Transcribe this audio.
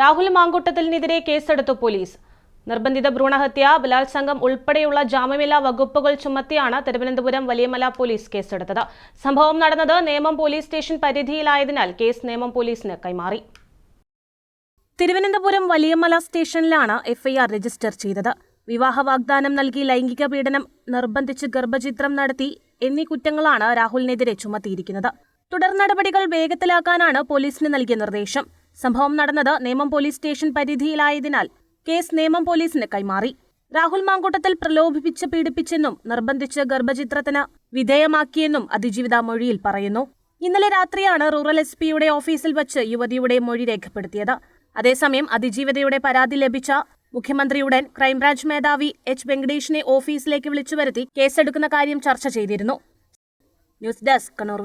രാഹുൽ മാങ്കൂട്ടത്തിനെതിരെ കേസെടുത്തു പോലീസ്. നിർബന്ധിത ഭ്രൂണഹത്യ ബലാത്സംഗം ഉൾപ്പെടെയുള്ള ജാമ്യമില്ലാ വകുപ്പുകൾ ചുമത്തിയാണ് തിരുവനന്തപുരം വലിയമല പോലീസ് കേസെടുത്തത്. സംഭവം നടന്നത് നേമം പോലീസ് സ്റ്റേഷൻ പരിധിയിലായതിനാൽ കേസ് നേമം പോലീസിന് കൈമാറി. തിരുവനന്തപുരം വലിയമല സ്റ്റേഷനിലാണ് എഫ്ഐആർ രജിസ്റ്റർ ചെയ്തത്. വിവാഹ വാഗ്ദാനം നൽകി ലൈംഗിക പീഡനം നിർബന്ധിച്ച് ഗർഭചിത്രം നടത്തി എന്നീ കുറ്റങ്ങളാണ് രാഹുലിനെതിരെ ചുമത്തിയിരിക്കുന്നത്. തുടർ നടപടികൾ വേഗത്തിലാക്കാനാണ് പോലീസിന് നൽകിയ നിർദ്ദേശം. സംഭവം നടന്നത് നേമം പോലീസ് സ്റ്റേഷൻ പരിധിയിലായതിനാൽ കേസ് നേമം പോലീസിന് കൈമാറി. രാഹുൽ മാങ്കൂട്ടത്തിൽ പ്രലോഭിപ്പിച്ച് പീഡിപ്പിച്ചെന്നും നിർബന്ധിച്ച് ഗർഭചിത്രത്തിന് വിധേയമാക്കിയെന്നും അതിജീവിത മൊഴിയിൽ പറയുന്നു. ഇന്നലെ രാത്രിയാണ് റൂറൽ എസ് പിയുടെ ഓഫീസിൽ വച്ച് യുവതിയുടെ മൊഴി രേഖപ്പെടുത്തിയത്. അതേസമയം അതിജീവിതയുടെ പരാതി ലഭിച്ച മുഖ്യമന്ത്രിയുടൻ ക്രൈംബ്രാഞ്ച് മേധാവി എച്ച് വെങ്കടേഷിനെ ഓഫീസിലേക്ക് വിളിച്ചു വരുത്തി കേസെടുക്കുന്ന കാര്യം ചർച്ച ചെയ്തിരുന്നു. News desk Kannur